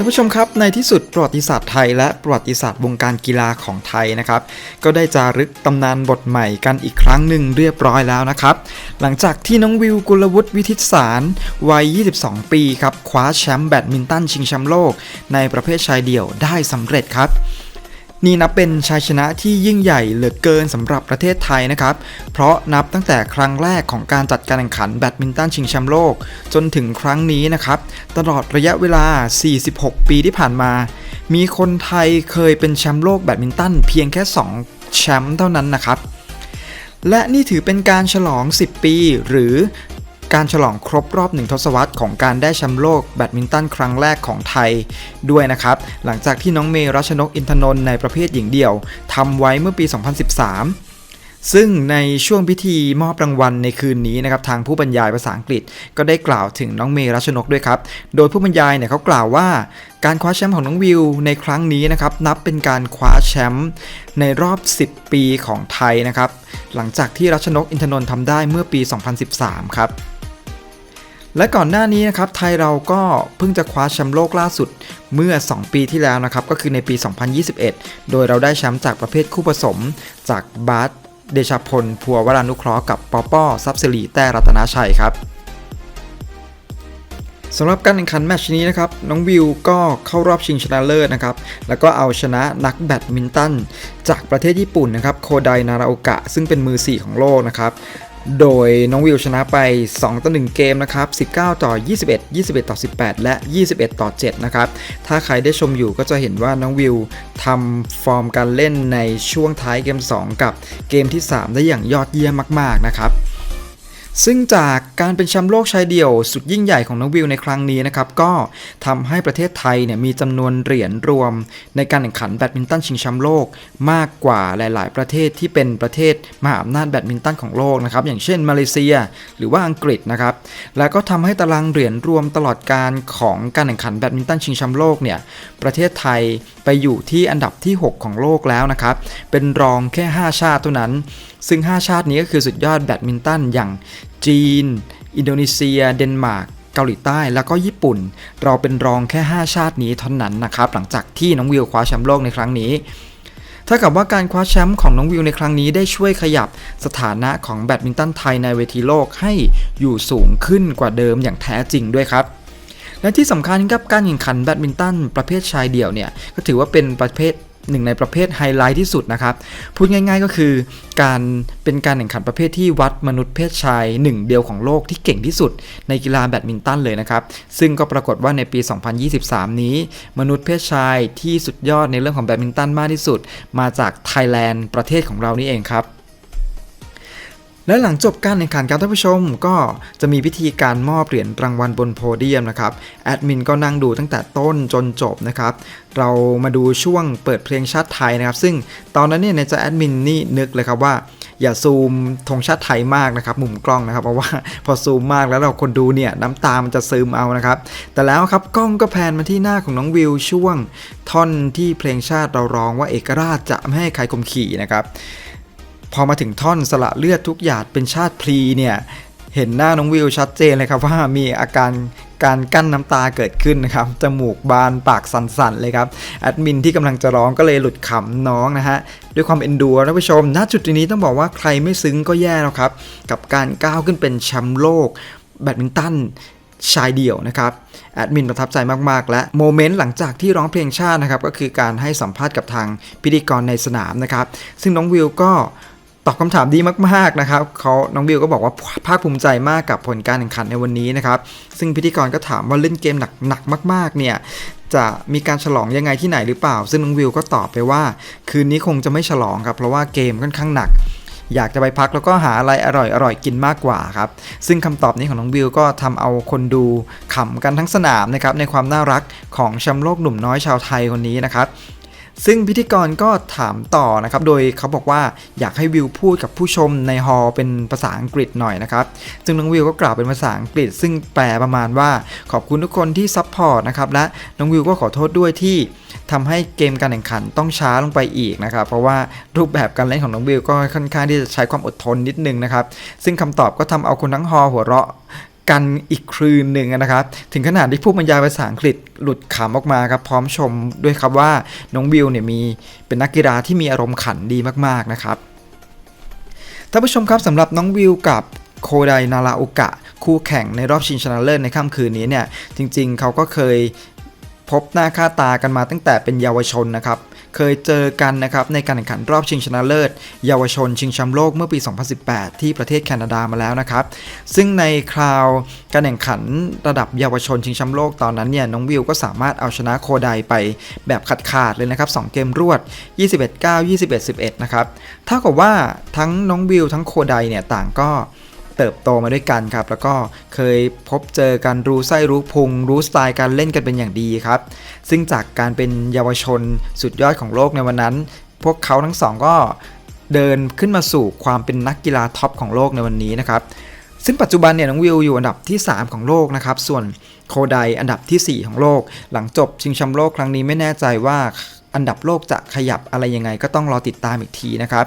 ท่านผู้ชมครับในที่สุดประวัติศาสตร์ไทยและประวัติศาสตร์วงการกีฬาของไทยนะครับ ก็ได้จารึกตำนานบทใหม่กันอีกครั้งหนึ่งเรียบร้อยแล้วนะครับ หลังจากที่น้องวิวกุลวุฒิวิทิศสารวัย 22 ปีครับคว้าแชมป์แบดมินตันชิงแชมป์โลก ในประเภทชายเดี่ยวได้สำเร็จครับ นี่นับเป็นชัยชนะที่ยิ่งใหญ่เหลือเกินสำหรับประเทศไทยนะครับ เพราะนับตั้งแต่ครั้งแรกของการจัดการแข่งขันแบดมินตันชิงแชมป์โลก จนถึงครั้งนี้นะครับ ตลอดระยะเวลา 46 ปีที่ผ่านมา มีคนไทยเคยเป็นแชมป์โลกแบดมินตันเพียงแค่ 2 แชมป์เท่านั้นนะครับและนี่ถือเป็นการฉลอง 10 ปี หรือ การฉลองครบรอบหนึ่งทศวรรษของการได้แชมป์โลกแบดมินตันครั้งแรกของไทยด้วยนะครับ หลังจากที่น้องเมย์รัชนกอินทนนท์ในประเภทหญิงเดี่ยวทำไว้เมื่อปี 2013ซึ่งในช่วงพิธีมอบรางวัลในคืนนี้นะครับทางผู้บรรยายภาษาอังกฤษ ก็ได้กล่าวถึงน้องเมรัชนกด้วยครับ โดยผู้บรรยายเนี่ยเขากล่าวว่า การคว้าแชมป์ของน้องวิวในครั้งนี้นะครับนับเป็นการคว้าแชมป์ในรอบ 10 ปีของไทยนะครับหลังจากที่รัชนกอินทนนท์ทำได้เมื่อปี 2013 ครับ และก่อนหน้านี้นะครับไทยเราก็เพิ่งจะคว้าแชมป์โลกล่าสุดเมื่อ 2 ปีที่แล้วนะครับก็คือในปี 2021 โดยเราได้แชมป์จากประเภทคู่ผสม จากบาสเดชพล พัววรานุเคราะห์กับปอป้อซับซิลีแต่รัตนาชัยครับสำหรับการแข่งขันแมตช์นี้นะครับน้องวิวก็เข้ารอบชิงชนะเลิศนะครับแล้วก็เอาชนะนักแบดมินตันจากประเทศญี่ปุ่นนะครับโคไดนาราโอกะซึ่งเป็นมือ 4 ของโลกนะครับ โดยน้องวิวชนะไป 2 ต่อ 1 เกมนะครับ 19 ต่อ 21 21 ต่อ 18 และ 21 ต่อ 7 นะครับ ถ้าใครได้ชมอยู่ก็จะเห็นว่าน้องวิวทำฟอร์มการเล่นในช่วงท้ายเกม 2 กับเกมที่ 3 ได้อย่างยอดเยี่ยมมาก ๆ นะครับ ซึ่งจากการเป็นแชมป์โลกชายเดี่ยวสุดยิ่งใหญ่ของน้องวิวในครั้งนี้นะครับก็ทำให้ประเทศไทยเนี่ยมีจำนวนเหรียญรวม ในการแข่งขันแบดมินตันชิงแชมป์โลกมากกว่าหลาย ๆ ประเทศที่เป็นประเทศมหาอำนาจแบดมินตันของโลกนะครับอย่างเช่นมาเลเซีย หรือว่าอังกฤษนะครับแล้วก็ทำให้ตารางเหรียญรวมตลอดการของการแข่งขันแบดมินตันชิงแชมป์โลกเนี่ยประเทศไทยไปอยู่ที่อันดับที่ 6 ของโลกแล้วนะครับเป็นรองแค่ 5 ชาติเท่านั้น ซึ่ง 5 ชาตินี้ก็คือสุดยอดแบดมินตันอย่างจีน อินโดนีเซีย เดนมาร์กเกาหลีใต้แล้วก็ญี่ปุ่น เราเป็นรองแค่ 5 ชาตินี้เท่านั้นนะครับหลังจากที่น้องวิวคว้าแชมป์โลกในครั้งนี้ถ้ากับว่าการคว้าแชมป์ของน้องวิวในครั้งนี้ได้ช่วยขยับสถานะของแบดมินตันไทยในเวทีโลกให้อยู่สูงขึ้นกว่าเดิมอย่างแท้จริงด้วยครับ และที่สำคัญครับการแข่งขันแบดมินตันประเภทชายเดี่ยวเนี่ยก็ถือว่าเป็นประเภท หนึ่งในประเภทไฮไลท์ที่สุดนะครับ พูดง่าย ๆก็คือการเป็นการแข่งขันประเภทที่วัดมนุษย์เพศชายหนึ่งเดียวของโลกที่เก่งที่สุดในกีฬาแบดมินตันเลยนะครับ ซึ่งก็ปรากฏว่าในปี 2023 นี้ มนุษย์เพศชายที่สุดยอดในเรื่องของแบดมินตันมากที่สุด มาจากไทยแลนด์ประเทศของเรานี่เองครับ และหลังจบการแข่งขันครับท่านผู้ชมก็จะมีพิธีการมอบเหรียญรางวัลบนโพเดียมนะครับแอดมินก็นั่งดูตั้งแต่ต้นจนจบนะครับเรามาดูช่วงเปิดเพลงชาติไทยนะครับ ซึ่งตอนนั้นเนี่ยในใจแอดมินนี่นึกเลยครับว่าอย่าซูมธงชาติไทยมากนะครับ มุมกล้องนะครับ เพราะว่าพอซูมมากแล้วเราคนดูเนี่ยน้ำตามันจะซึมเอานะครับ แต่แล้วครับกล้องก็แพนมาที่หน้าของน้องวิวช่วง ท่อนที่เพลงชาติเราร้องว่าเอกราชจะไม่ให้ใครข่มขี่นะครับ พอมาถึงท่อนสละเลือดทุกหยาดเป็นชาติพลีเนี่ยเห็นหน้าน้องวิวชัดเจนเลยครับว่ามีอาการการกั้นน้ำตาเกิดขึ้นนะครับ จมูกบานปากสั่นๆเลยครับแอดมินที่กำลังจะร้องก็เลยหลุดขำน้องนะฮะ ด้วยความเอ็นดูท่านผู้ชมณจุดนี้ต้องบอกว่าใครไม่ซึ้งก็แย่แล้วครับ กับการก้าวขึ้นเป็นแชมป์โลก แบดมินตันชายเดี่ยวนะครับแอดมินประทับใจมาก ๆ และโมเมนต์หลังจากที่ร้องเพลงชาตินะครับ ก็คือการให้สัมภาษณ์กับทางพิธีกรในสนามนะครับ ซึ่งน้องวิวก็ ตอบคำถามดีมากๆนะครับเขาน้องวิวก็บอกว่าภาคภูมิใจมากกับผลการแข่งขันในวันนี้นะครับซึ่งพิธีกรก็ถามว่าเล่นเกมหนักๆมาก ๆเนี่ยจะมีการฉลองยังไงที่ไหนหรือเปล่า ซึ่งน้องวิวก็ตอบไปว่า คืนนี้คงจะไม่ฉลองครับเพราะว่าเกมค่อนข้างหนัก อยากจะไปพักแล้วก็หาอะไรอร่อยๆกินมากกว่าครับซึ่งคำตอบนี้ของน้องวิวก็ทำเอาคนดูขำกันทั้งสนามนะครับในความน่ารักของแชมป์โลกหนุ่มน้อยชาวไทยคนนี้นะครับ ซึ่งพิธีกรก็ถามต่อนะครับ โดยเขาบอกว่าอยากให้วิวพูดกับผู้ชมในฮอลเป็นภาษาอังกฤษหน่อยนะครับ ซึ่งน้องวิวก็กล่าวเป็นภาษาอังกฤษ ซึ่งแปลประมาณว่าขอบคุณทุกคนที่ซัพพอร์ตนะครับ และน้องวิวก็ขอโทษด้วยที่ทำให้เกมการแข่งขันต้องช้าลงไปอีกนะครับ เพราะว่ารูปแบบการเล่นของน้องวิวก็ค่อนข้างที่จะใช้ความอดทนนิดนึงนะครับ ซึ่งคำตอบก็ทำเอาคนทั้งฮอลหัวเราะ กันอีกครืนหนึ่งนะครับ ถึงขนาดที่ผู้บรรยายภาษาอังกฤษหลุดขำออกมาครับ พร้อมชมด้วยครับว่าน้องวิวเนี่ยมีเป็นนักกีฬาที่มีอารมณ์ขันดีมากๆนะครับท่านผู้ชมครับสำหรับน้องวิวกับโคไดนาราโอกะ คู่แข่งในรอบชิงชนะเลิศในค่ำคืนนี้เนี่ยจริงๆ เขาก็เคย พบหน้าค่าตากันมาตั้งแต่เป็นเยาวชนนะครับ เคยเจอกันนะครับในการแข่งขันรอบชิงชนะเลิศ เยาวชนชิงแชมป์โลกเมื่อปี 2018 ที่ประเทศแคนาดามาแล้วนะครับ ซึ่งในคราวการแข่งขันระดับเยาวชนชิงแชมป์โลกตอนนั้นเนี่ยน้องวิวก็สามารถเอาชนะโคไดไปแบบขาดๆเลยนะครับสองเกมรวด 21-9 21-11 นะครับเท่ากับว่าทั้งน้องวิวทั้งโคไดเนี่ยต่างก็ เติบโตมาด้วยกันครับ แล้วก็เคยพบเจอกันรู้ไส้รู้พุง รู้สไตล์การเล่นกันเป็นอย่างดีครับ ซึ่งจากการเป็นเยาวชนสุดยอดของโลกในวันนั้น พวกเขาทั้งสองก็เดินขึ้นมาสู่ความเป็นนักกีฬาท็อปของโลกในวันนี้นะครับ ซึ่งปัจจุบันเนี่ยน้องวิวอยู่อันดับที่ 3 ของโลกนะครับ ส่วนโคไดอันดับทีสี่4 ของโลก หลังจบชิงแชมป์โลกครั้งนี้ไม่แน่ใจว่าอันดับโลกจะขยับอะไรยังไงก็ต้องรอติดตามอีกทีนะครับ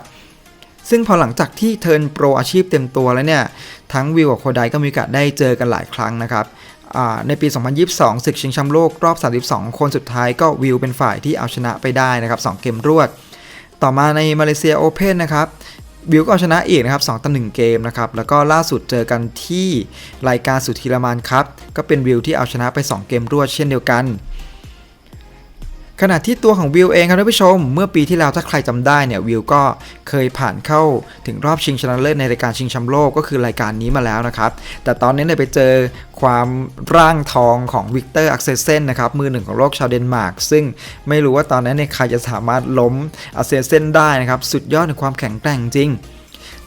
ซึ่งพอหลังจากที่เทิร์นโปรอาชีพเต็มตัวแล้วเนี่ย ทั้งวิวกับโคไดก็มีโอกาสได้เจอกันหลายครั้งนะครับอ่าในปี 2022 ศึกชิงแชมป์โลกรอบ 32 คนสุดท้ายก็วิวเป็นฝ่ายที่เอาชนะไปได้นะครับ 2 เกมรวด ต่อมาในมาเลเซียโอเพนนะครับวิวก็เอาชนะอีกนะครับ2ต่อ1เกมนะครับ แล้วก็ล่าสุดเจอกันที่รายการสุธีรมานครับ ก็เป็นวิวที่เอาชนะไป 2 เกมรวดเช่นเดียวกัน ขณะที่ตัวของวิวเองครับท่านผู้ชม เมื่อปีที่แล้วถ้าใครจำได้เนี่ยวิวก็เคยผ่านเข้าถึงรอบชิงชนะเลิศในรายการชิงแชมป์โลกก็คือรายการนี้มาแล้วนะครับ แต่ตอนนี้เนี่ยไปเจอความร่างทองของวิกเตอร์อักเซเซนนะครับมือหนึ่งของโลกชาวเดนมาร์กซึ่งไม่รู้ว่าตอนนั้นเนี่ยใครจะสามารถล้มอักเซเซนได้นะครับสุดยอดในความแข็งแกร่งจริง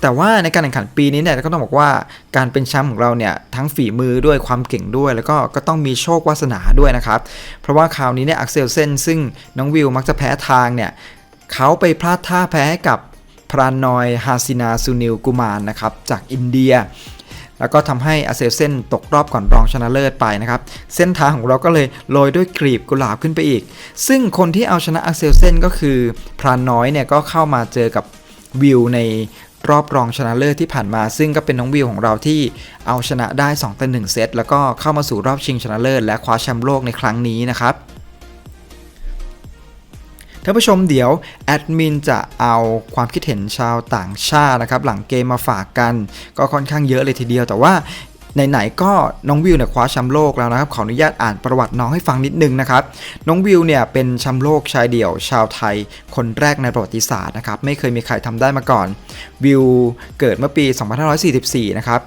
แต่ว่าในการแข่งขันปีนี้เนี่ยก็ต้องบอกว่าการเป็นแชมป์ของเราเนี่ยทั้งฝีมือด้วยความเก่งด้วย แล้วก็ก็ต้องมีโชควาสนาด้วยนะครับ เพราะว่าคราวนี้เนี่ยอักเซลเซนซึ่งน้องวิวมักจะแพ้ทางเนี่ยเขาไปพลาดท่าแพ้กับพรานอยฮาซินาซูนิลกุมารนะครับจากอินเดียแล้วก็ทำให้อาเซลเซนตกรอบก่อนรองชนะเลิศไปนะครับ เส้นทางของเราก็เลยโรยด้วยกลีบกุหลาบขึ้นไปอีก ซึ่งคนที่เอาชนะอาเซลเซนก็คือพรานน้อยเนี่ยก็เข้ามาเจอกับวิวใน รอบรองชนะเลิศที่ผ่านมา ซึ่งก็เป็นน้องวิวของเราที่เอาชนะได้2ต่อ1เซตแล้วก็เข้ามาสู่รอบชิงชนะเลิศและคว้าแชมป์โลกในครั้งนี้นะครับท่านผู้ชมเดี๋ยวแอดมินจะเอาความคิดเห็นชาวต่างชาตินะครับหลังเกมมาฝากกัน ก็ค่อนข้างเยอะเลยทีเดียว แต่ว่า ไหนๆก็น้องวิวเนี่ยคว้าแชมป์โลกแล้วนะครับขออนุญาตอ่านประวัติน้องให้ฟังนิดนึงนะครับน้องวิวเนี่ยเป็นแชมป์โลกชายเดี่ยว ชาวไทย คนแรกในประวัติศาสตร์นะครับไม่เคยมีใครทำได้มาก่อน วิวเกิดเมื่อปี 2544 นะครับ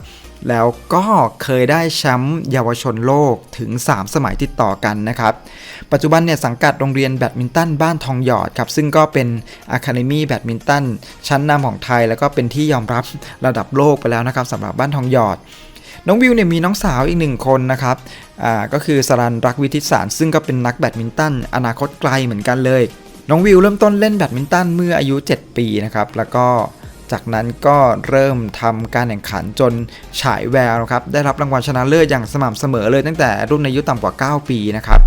แล้วก็เคยได้แชมป์เยาวชนโลกถึง 3 สมัยติดต่อกันนะครับ ปัจจุบันเนี่ยสังกัดโรงเรียนแบดมินตันบ้านทองหยอดครับซึ่งก็เป็นอะคาเดมี่แบดมินตันชั้นนำของไทย แล้วก็เป็นที่ยอมรับระดับโลกไปแล้วนะครับสำหรับบ้านทองหยอด น้องวิวเนี่ยมีน้องสาวอีกหนึ่งคนนะครับอ่าก็คือสรันรักวิทิศสารซึ่งก็เป็นนักแบดมินตันอนาคตไกลเหมือนกันเลย น้องวิวเริ่มต้นเล่นแบดมินตันเมื่ออายุ 7 ปีนะครับแล้วก็ จากนั้นก็เริ่มทำการแข่งขันจนฉายแววนะครับได้รับรางวัลชนะเลิศอย่างสม่ำเสมอเลยตั้งแต่รุ่นอายุต่ำกว่า 9 ปีนะครับ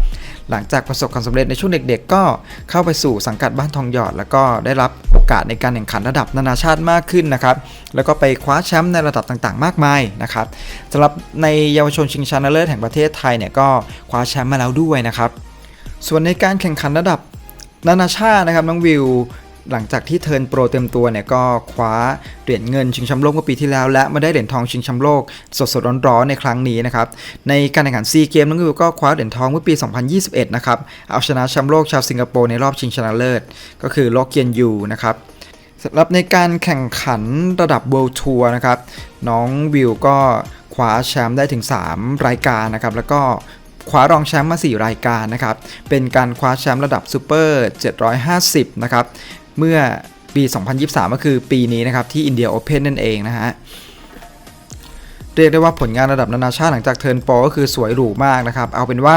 หลังจากประสบความสำเร็จในช่วงเด็กๆ ก็เข้าไปสู่สังกัดบ้านทองหยอด แล้วก็ได้รับโอกาสในการแข่งขันระดับนานาชาติมากขึ้นนะครับ แล้วก็ไปคว้าแชมป์ในระดับต่างๆ มากมายนะครับสำหรับในเยาวชนชิงชนะเลิศแห่งประเทศไทยเนี่ยก็คว้าแชมป์มาแล้วด้วยนะครับ ส่วนในการแข่งขันระดับนานาชาตินะครับน้องวิว หลังจากที่เทิร์นโปรเต็มตัวเนี่ยก็คว้าเหรียญเงินชิงแชมป์โลกเมื่อปีที่แล้ว และมาได้เหรียญทองชิงแชมป์โลกสดๆร้อนๆในครั้งนี้นะครับในการแข่งขันซีเกมน้องวิวก็คว้าเหรียญทองเมื่อปี 2021 นะครับเอาชนะแชมป์โลกชาวสิงคโปร์ในรอบชิงชนะเลิศ ก็คือโลกเกียนยูนะครับสำหรับในการแข่งขันระดับ World Tour นะครับน้องวิวก็คว้าแชมป์ได้ถึง 3 รายการนะครับแล้วก็คว้ารองแชมป์มา 4 รายการนะครับ เป็นการคว้าแชมป์ระดับซูเปอร์ 750 นะครับ เมื่อปี 2023 ก็คือปีนี้นะครับ ที่อินเดียโอเพนนั่นเองนะฮะ เรียกได้ว่าผลงานระดับนานาชาติหลังจากเทิร์นโปรก็คือสวยหรูมากนะครับ เอาเป็นว่า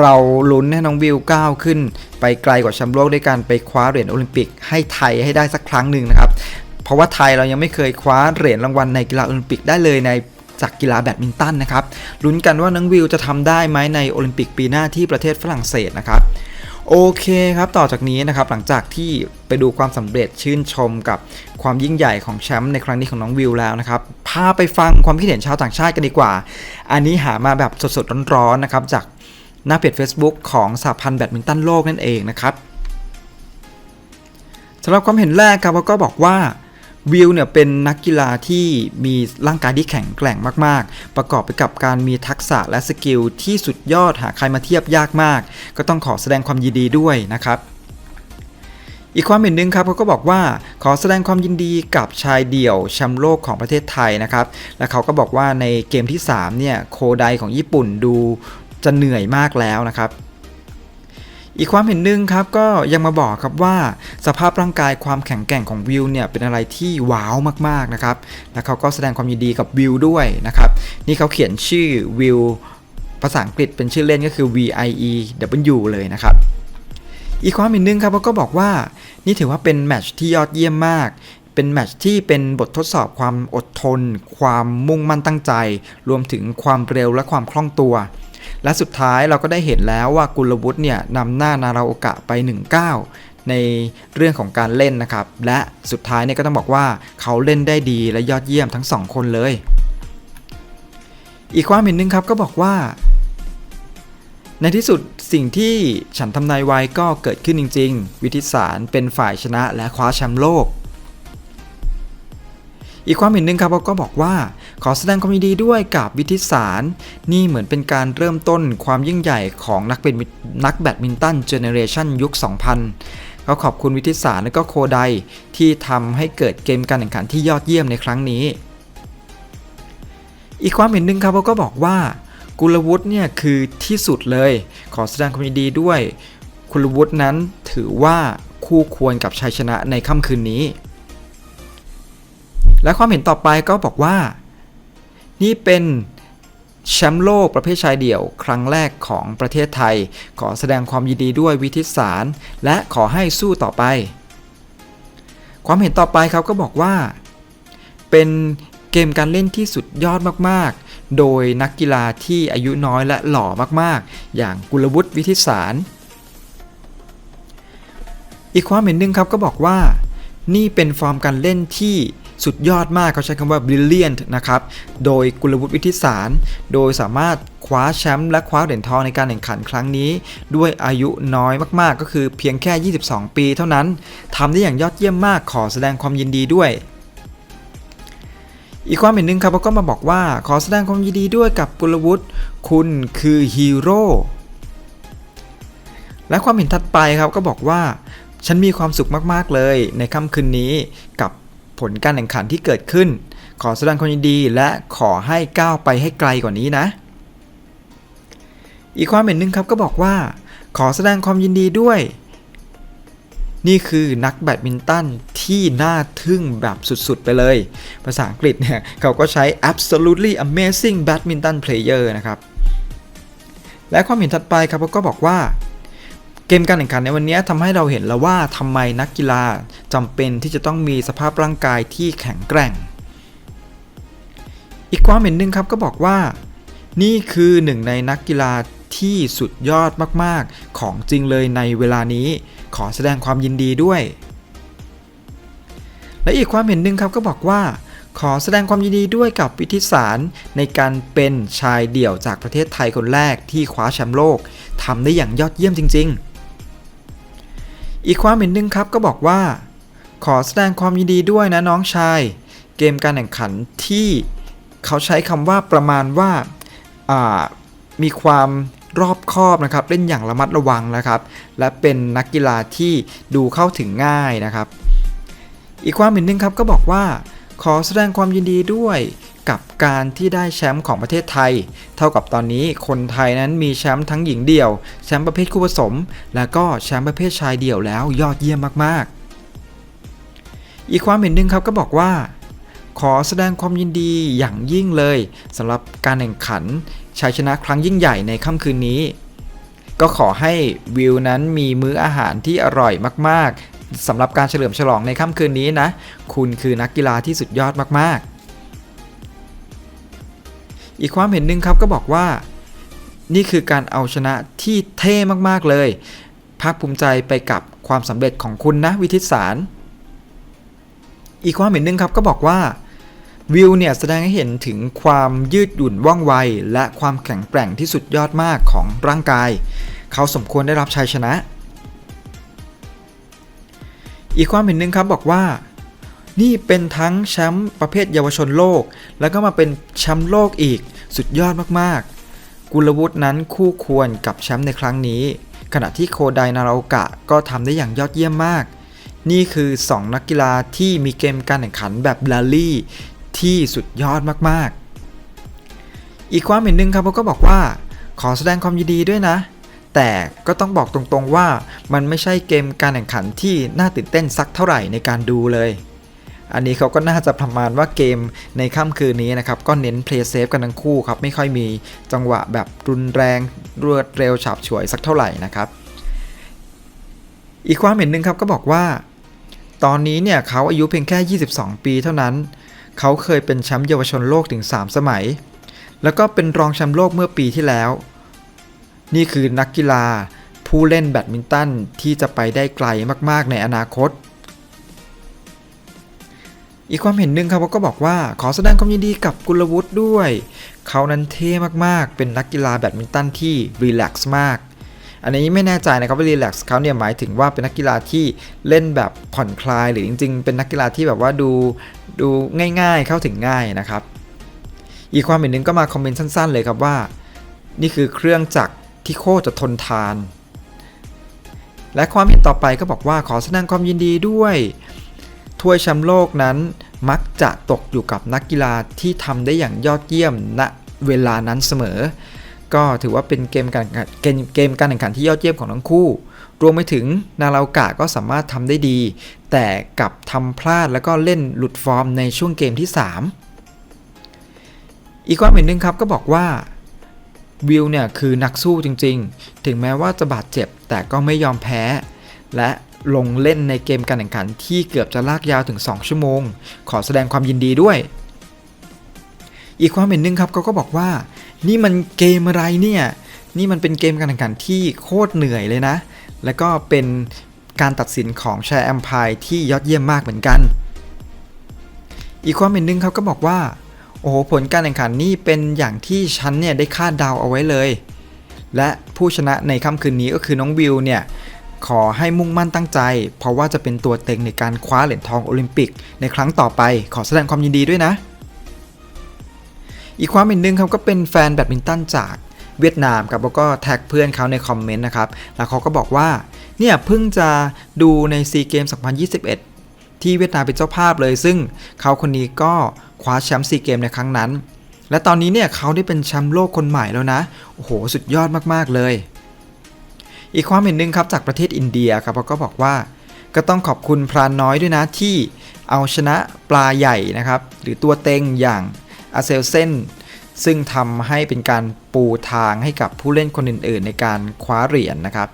เราลุ้นให้น้องวิวก้าวขึ้น ไปไกลกว่าแชมป์โลกด้วยการไปคว้าเหรียญโอลิมปิกให้ไทยให้ได้สักครั้งหนึ่งนะครับ เพราะว่าไทยเรายังไม่เคยคว้าเหรียญรางวัลในกีฬาโอลิมปิกได้เลยในจากกีฬาแบดมินตันนะครับ ลุ้นกันว่าน้องวิวจะทำได้ไหมในโอลิมปิกปีหน้าที่ประเทศฝรั่งเศสนะครับ โอเคครับต่อจากนี้นะครับหลังจากที่ไปดูความสำเร็จชื่นชมกับความยิ่งใหญ่ของแชมป์ในครั้งนี้ของน้องวิวแล้วนะครับพาไปฟังความคิดเห็นชาวต่างชาติกันดีกว่า อันนี้หามาแบบสดๆร้อนๆนะครับจากหน้าเพจ Facebook ของสหพันธ์แบดมินตันโลกนั่นเองนะครับสำหรับความเห็นแรกครับเขาก็บอกว่า วิวเนี่ยเป็นนักกีฬาที่มีร่างกายที่แข็งแกร่งมากๆ ประกอบไปกับการมีทักษะและสกิลที่สุดยอดหาใครมาเทียบยากมาก ก็ต้องขอแสดงความยินดีด้วยนะครับอีกความเห็นหนึ่งครับเขาก็บอกว่าขอแสดงความยินดีกับชายเดี่ยวแชมป์โลกของประเทศไทยนะครับ และเขาก็บอกว่าในเกมที่3เนี่ยโคไดของญี่ปุ่นดูจะเหนื่อยมากแล้วนะครับ อีกความเห็นหนึ่งครับก็ยังมาบอกครับว่าสภาพร่างกายความแข็งแกร่งของวิวเนี่ยเป็นอะไรที่ว้าวมากๆนะครับ และเขาก็แสดงความยินดีกับวิวด้วยนะครับ นี่เขาเขียนชื่อวิวภาษาอังกฤษเป็นชื่อเล่นก็คือ V I E W เลยนะครับอีกความเห็นหนึ่งครับเขาก็บอกว่านี่ถือว่าเป็นแมตช์ที่ยอดเยี่ยมมาก เป็นแมตช์ที่เป็นบททดสอบความอดทน ความมุ่งมั่นตั้งใจ รวมถึงความเร็วและความคล่องตัว และสุดท้ายเราก็ได้เห็นแล้วว่ากุลวุฒิเนี่ยนำหน้านาราโอกะไป 1-9 ในเรื่องของการเล่นนะครับ และสุดท้ายเนี่ยก็ต้องบอกว่าเขาเล่นได้ดีและยอดเยี่ยมทั้งสองคนเลย อีกความเห็นหนึ่งครับก็บอกว่า ในที่สุดสิ่งที่ฉันทำนายไว้ก็เกิดขึ้นจริง ๆ วิทิสารเป็นฝ่ายชนะและคว้าแชมป์โลก อีกความเห็นหนึ่งครับเขาก็บอกว่า ขอแสดงความยินดีด้วยกับวิทิสาร นี่เหมือนเป็นการเริ่มต้นความยิ่งใหญ่ของนักเป็นนักแบดมินตันเจเนเรชันยุค 2000เขาขอบคุณวิทิสารและก็โคไดที่ทำให้เกิดเกมการแข่งขันที่ยอดเยี่ยมในครั้งนี้ อีกความเห็นหนึ่งครับเขาก็บอกว่ากุลวุฒิเนี่ยคือที่สุดเลย ขอแสดงความยินดีด้วยกุลวุฒินั้นถือว่าคู่ควรกับชัยชนะในค่ำคืนนี้ และความเห็นต่อไปก็บอกว่า นี่เป็นแชมป์โลกประเภทชายเดี่ยว ครั้งแรกของประเทศไทย ขอแสดงความยินดีด้วยวิทิสาร และขอให้สู้ต่อไป ความเห็นต่อไปเขาก็บอกว่า เป็นเกมการเล่นที่สุดยอดมากๆ โดยนักกีฬาที่อายุน้อยและหล่อมากๆ อย่างกุลวุฒิวิทิสาร อีกความเห็นหนึ่งครับก็บอกว่า นี่เป็นฟอร์มการเล่นที่ สุดยอดมากเขาใช้คำว่า brilliant นะครับ โดยกุลวุฒิวิทิสาร โดยสามารถคว้าแชมป์และคว้าเหรียญทองในการแข่งขันครั้งนี้ ด้วยอายุน้อยมากๆ ก็คือเพียงแค่ 22 ปีเท่านั้นทำได้อย่างยอดเยี่ยมมากขอแสดงความยินดีด้วยอีกความเห็นหนึ่งครับเขาก็มาบอกว่าขอแสดงความยินดีด้วยกับกุลวุฒิคุณคือฮีโร่และความเห็นถัดไปครับก็บอกว่า ฉันมีความสุขมากๆเลยในค่ำคืนนี้กับ ผลการแข่งขันที่เกิดขึ้น ขอแสดงความยินดีและขอให้ก้าวไปให้ไกลกว่านี้นะ อีกความเห็นหนึ่งครับก็บอกว่า ขอแสดงความยินดีด้วย นี่คือนักแบดมินตันที่น่าทึ่งแบบสุดๆ ไปเลย ภาษาอังกฤษเนี่ยเขาก็ใช้ absolutely amazing badminton player นะครับ และความเห็นถัดไปครับเขาก็บอกว่า เกมการแข่งขันในวันนี้ทำให้เราเห็นแล้วว่าทำไมนักกีฬาจำเป็นที่จะต้องมีสภาพร่างกายที่แข็งแกร่ง อีกความเห็นหนึ่งครับก็บอกว่า นี่คือหนึ่งในนักกีฬาที่สุดยอดมากๆ ของจริงเลยในเวลานี้ขอแสดงความยินดีด้วย และอีกความเห็นหนึ่งครับก็บอกว่า ขอแสดงความยินดีด้วยกับวิทิสารในการเป็นชายเดี่ยวจากประเทศไทยคนแรกที่คว้าแชมป์โลกทำได้อย่างยอดเยี่ยมจริง ๆ อีกความเห็นหนึ่งครับก็บอกว่า ขอแสดงความยินดีด้วยนะน้องชาย เกมการแข่งขันที่เขาใช้คำว่าประมาณว่าามีความรอบคอบนะครับเล่นอย่างระมัดระวังนะครับ และเป็นนักกีฬาที่ดูเข้าถึงง่ายนะครับ อีกความเห็นหนึ่งครับก็บอกว่า ขอแสดงความยินดีด้วย กับการที่ได้แชมป์ของประเทศไทย เท่ากับตอนนี้คนไทยนั้นมีแชมป์ทั้งหญิงเดี่ยว แชมป์ประเภทคู่ผสม แล้วก็แชมป์ประเภทชายเดี่ยวแล้วยอดเยี่ยมมากๆ อีกความเห็นหนึ่งครับก็บอกว่า ขอแสดงความยินดีอย่างยิ่งเลยสำหรับการแข่งขันชัยชนะครั้งยิ่งใหญ่ในค่ำคืนนี้ ก็ขอให้วิวนั้นมีมื้ออาหารที่อร่อยมากๆสำหรับการเฉลิมฉลองในค่ำคืนนี้นะ คุณคือนักกีฬาที่สุดยอดมากๆ อีกความเห็นหนึ่งครับก็บอกว่า นี่คือการเอาชนะที่เท่มากๆเลย ภาคภูมิใจไปกับความสำเร็จของคุณนะวิทิตสาร อีกความเห็นหนึ่งครับก็บอกว่าวิวเนี่ยแสดงให้เห็นถึงความยืดหยุ่นว่องไว และความแข็งแกร่งที่สุดยอดมากของร่างกาย เขาสมควรได้รับชัยชนะ อีกความเห็นหนึ่งครับบอกว่า นี่เป็นทั้งแชมป์ประเภทเยาวชนโลก แล้วก็มาเป็นแชมป์โลกอีกสุดยอดมากๆ กุลวุฒินั้นคู่ควรกับแชมป์ในครั้งนี้ ขณะที่โคไดนาราโอกะก็ทำได้อย่างยอดเยี่ยมมาก นี่คือ 2 นักกีฬาที่มีเกมการแข่งขันแบบแรลลี่ที่สุดยอดมากๆ อีกความเห็นหนึ่งครับเขาก็บอกว่า ขอแสดงความยินดีด้วยนะ แต่ก็ต้องบอกตรงๆว่ามันไม่ใช่เกมการแข่งขันที่น่าตื่นเต้นสักเท่าไหร่ในการดูเลย อันนี้เขาก็น่าจะประมาณว่าเกมในค่ำคืนนี้นะครับ ก็เน้น play safe กันทั้งคู่ครับ ไม่ค่อยมีจังหวะแบบรุนแรงรวดเร็วฉาบฉวยสักเท่าไหร่นะครับ อีกความเห็นหนึ่งครับก็บอกว่า ตอนนี้เนี่ยเขาอายุเพียงแค่ 22 ปีเท่านั้น เขาเคยเป็นแชมป์เยาวชนโลกถึง 3 สมัย แล้วก็เป็นรองแชมป์โลกเมื่อปีที่แล้ว นี่คือนักกีฬาผู้เล่นแบดมินตันที่จะไปได้ไกลมากๆในอนาคต อีกความเห็นหนึ่งครับเขาก็บอกว่าขอแสดงความยินดีกับกุลวุฒิด้วย เขานั้นเท่มากๆ เป็นนักกีฬาแบดมินตันที่รีแลกซ์มาก อันนี้ไม่แน่ใจนะครับว่ารีแลกซ์เขาเนี่ยหมายถึงว่าเป็นนักกีฬาที่เล่นแบบผ่อนคลาย หรือจริง ๆ เป็นนักกีฬาที่แบบว่าดูดูง่ายๆเข้าถึงง่ายนะครับ อีกความเห็นหนึ่งก็มาคอมเมนต์สั้น ๆ เลยครับว่า นี่คือเครื่องจักรที่โคตรจะทนทาน และความเห็นต่อไปก็บอกว่าขอแสดงความยินดีด้วย ถ้วยแชมป์โลกนั้นมักจะตกอยู่กับนักกีฬาที่ทำได้อย่างยอดเยี่ยมณเวลานั้นเสมอ ก็ถือว่าเป็นเกมการเกมเกมการแข่งขันที่ยอดเยี่ยมของทั้งคู่ รวมไปถึงนาราโอกะก็สามารถทำได้ดี แต่กับทำพลาดแล้วก็เล่นหลุดฟอร์มในช่วงเกมที่ 3 อีกความเห็นหนึ่งครับก็บอกว่าวิวเนี่ยคือนักสู้จริงๆ ถึงแม้ว่าจะบาดเจ็บแต่ก็ไม่ยอมแพ้ และ ลงเล่นในเกมการแข่งขันที่เกือบจะลากยาวถึง 2 ชั่วโมง ขอแสดงความยินดีด้วย อีกความเห็นหนึ่งครับเขาก็บอกว่า นี่มันเกมอะไรเนี่ย นี่มันเป็นเกมการแข่งขันที่โคตรเหนื่อยเลยนะ แล้วก็เป็นการตัดสินของแชร์แอมพายที่ยอดเยี่ยมมากเหมือนกัน อีกความเห็นหนึ่งครับก็บอกว่า โอ้โหผลการแข่งขันนี่เป็นอย่างที่ฉันเนี่ยได้คาดเดาเอาไว้เลย และผู้ชนะในค่ำคืนนี้ก็คือน้องวิวเนี่ย ขอให้มุ่งมั่นตั้งใจ เพราะว่าจะเป็นตัวเต็งในการคว้าเหรียญทองโอลิมปิก ในครั้งต่อไป ขอแสดงความยินดีด้วยนะ อีกความเห็นหนึ่งครับก็เป็นแฟนแบดมินตันจากเวียดนามครับแล้วก็แท็กเพื่อนเขาในคอมเมนต์นะครับ แล้วเขาก็บอกว่า เนี่ยเพิ่งจะดูในซีเกม2021 ที่เวียดนามเป็นเจ้าภาพเลย ซึ่งเขาคนนี้ก็คว้าแชมป์ซีเกมในครั้งนั้น และตอนนี้เนี่ยเขาได้เป็นแชมป์โลกคนใหม่แล้วนะ โอ้โห สุดยอดมากๆเลย อีกความเห็นหนึ่งครับจากประเทศอินเดียครับเขาก็บอกว่า ก็ต้องขอบคุณพรานน้อยด้วยนะที่เอาชนะปลาใหญ่นะครับหรือตัวเต็งอย่างอาเซลเซนซึ่งทำให้เป็นการปูทางให้กับผู้เล่นคนอื่น ๆ ในการคว้าเหรียญนนะครับ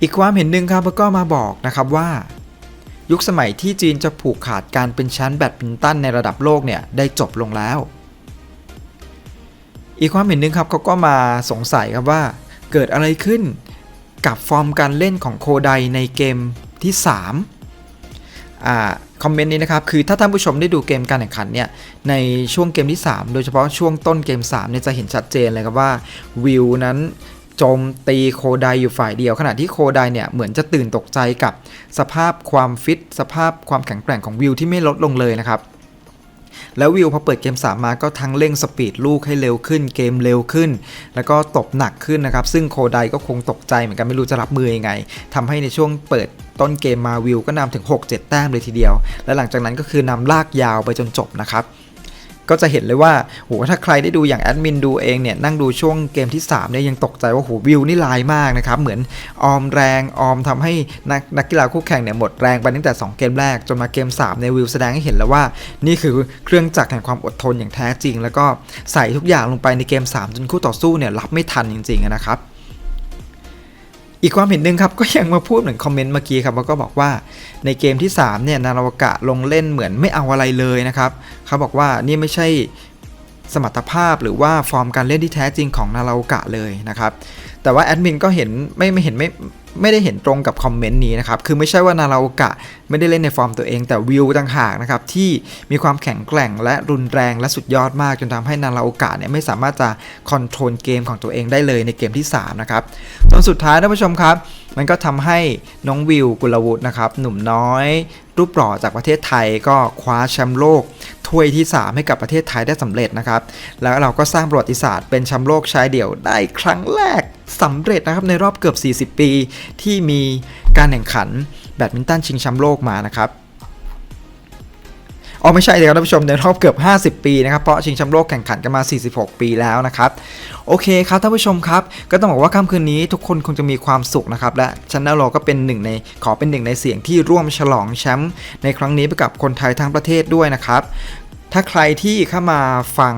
อีกความเห็นหนึ่งครับก็มาบอกนะครับว่า ยุคสมัยที่จีนจะผูกขาดการเป็นแชมป์แบดมินตันในระดับโลกเนี่ยได้จบลงแล้ว อีกความเห็นหนึ่งครับเขาก็มาสงสัยครับว่า เกิดอะไรขึ้นกับฟอร์มการเล่นของโคไดในเกมที่3อ่าคอมเมนต์นี้นะครับ คือถ้าท่านผู้ชมได้ดูเกมการแข่งขันเนี่ย ในช่วงเกมที่ 3 โดยเฉพาะช่วงต้นเกม3เนี่ยจะเห็นชัดเจนเลยครับว่าวิวนั้นโจมตีโคไดอยู่ฝ่ายเดียว ขณะที่โคไดเนี่ยเหมือนจะตื่นตกใจกับสภาพความฟิต สภาพความแข็งแกร่งของวิวที่ไม่ลดลงเลยนะครับ แล้ววิวพอเปิดเกม 3 มาก็ทั้งเร่งสปีดลูกให้เร็วขึ้น เกมเร็วขึ้น แล้วก็ตบหนักขึ้นนะครับ ซึ่งโคไดก็คงตกใจเหมือนกันไม่รู้จะรับมือยังไงทำให้ในช่วงเปิดต้นเกมมาวิวก็นำถึง 6-7 แต้มเลยทีเดียว และหลังจากนั้นก็คือนำลากยาวไปจนจบนะครับ ก็จะเห็นเลยว่าโหถ้าใครได้ดูอย่างแอดมินดูเองเนี่ยนั่งดูช่วงเกมที่3เนี่ยยังตกใจว่าโหวิวนี่ลายมากนะครับ เหมือนออมแรงออมทำให้นักนักกีฬาคู่แข่งเนี่ยหมดแรงไปตั้งแต่ 2 เกมแรก จนมาเกม 3 ในวิวแสดงให้เห็นแล้วว่า นี่คือเครื่องจักรแห่งความอดทนอย่างแท้จริง แล้วก็ใส่ทุกอย่างลงไปในเกม 3 จนคู่ต่อสู้เนี่ยรับไม่ทันจริงๆนะครับ อีกความเห็นหนึ่งครับก็ยังมาพูดเหมือนคอมเมนต์เมื่อกี้ครับแล้วก็บอกว่าในเกมที่3เนี่ยนาราวกะลงเล่นเหมือนไม่เอาอะไรเลยนะครับเขาบอกว่านี่ไม่ใช่สมรรถภาพหรือว่าฟอร์มการเล่นที่แท้จริงของนาราวกะเลยนะครับแต่ว่าแอดมินก็เห็นไม่ไม่เห็นไม่ ไม่ได้เห็นตรงกับคอมเมนต์นี้นะครับ คือไม่ใช่ว่านาราโอกะไม่ได้เล่นในฟอร์มตัวเอง แต่วิวต่างหากนะครับ ที่มีความแข็งแกร่งและรุนแรงและสุดยอดมาก จนทำให้นาราโอกะเนี่ยไม่สามารถจะคอนโทรลเกมของตัวเองได้เลยในเกมที่ 3 นะครับจนสุดท้ายท่านผู้ชมครับ มันก็ทำให้น้องวิวกุลวุฒินะครับหนุ่มน้อย รูปหล่อจากประเทศไทยก็คว้าแชมป์โลกถ้วยที่ 3 ให้กับประเทศไทยได้สำเร็จนะครับ แล้วเราก็สร้างประวัติศาสตร์เป็นแชมป์โลกชายเดี่ยวได้ครั้งแรกสำเร็จนะครับในรอบเกือบ 40 ปีที่มีการแข่งขันแบดมินตันชิงแชมป์โลกมานะครับ อ๋อไม่ใช่เลยครับท่านผู้ชมในรอบเกือบ 50 ปีนะครับเพราะชิงแชมป์โลกแข่งขันกันมา 46 ปีแล้วนะครับโอเคครับท่านผู้ชมครับ ก็ต้องบอกว่าค่ำคืนนี้ทุกคนคงจะมีความสุขนะครับและชันแนลโลก็เป็นหนึ่งในขอเป็นหนึ่งในเสียงที่ร่วมฉลองแชมป์ในครั้งนี้ไปกับคนไทยทั้งประเทศด้วยนะครับ ถ้าใครที่เข้ามาฟัง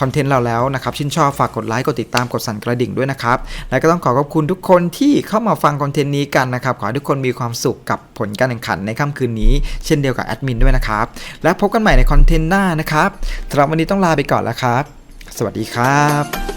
คอนเทนต์เราแล้วนะครับ ชื่นชอบฝากกดไลค์ กดติดตาม กดสั่นกระดิ่งด้วยนะครับ และก็ต้องขอขอบคุณทุกคนที่เข้ามาฟังคอนเทนต์นี้กันนะครับ ขอให้ทุกคนมีความสุขกับผลการแข่งขันในค่ำคืนนี้ เช่นเดียวกับแอดมินด้วยนะครับ และพบกันใหม่ในคอนเทนต์หน้านะครับสำหรับวันนี้ต้องลาไปก่อนแล้วครับ สวัสดีครับ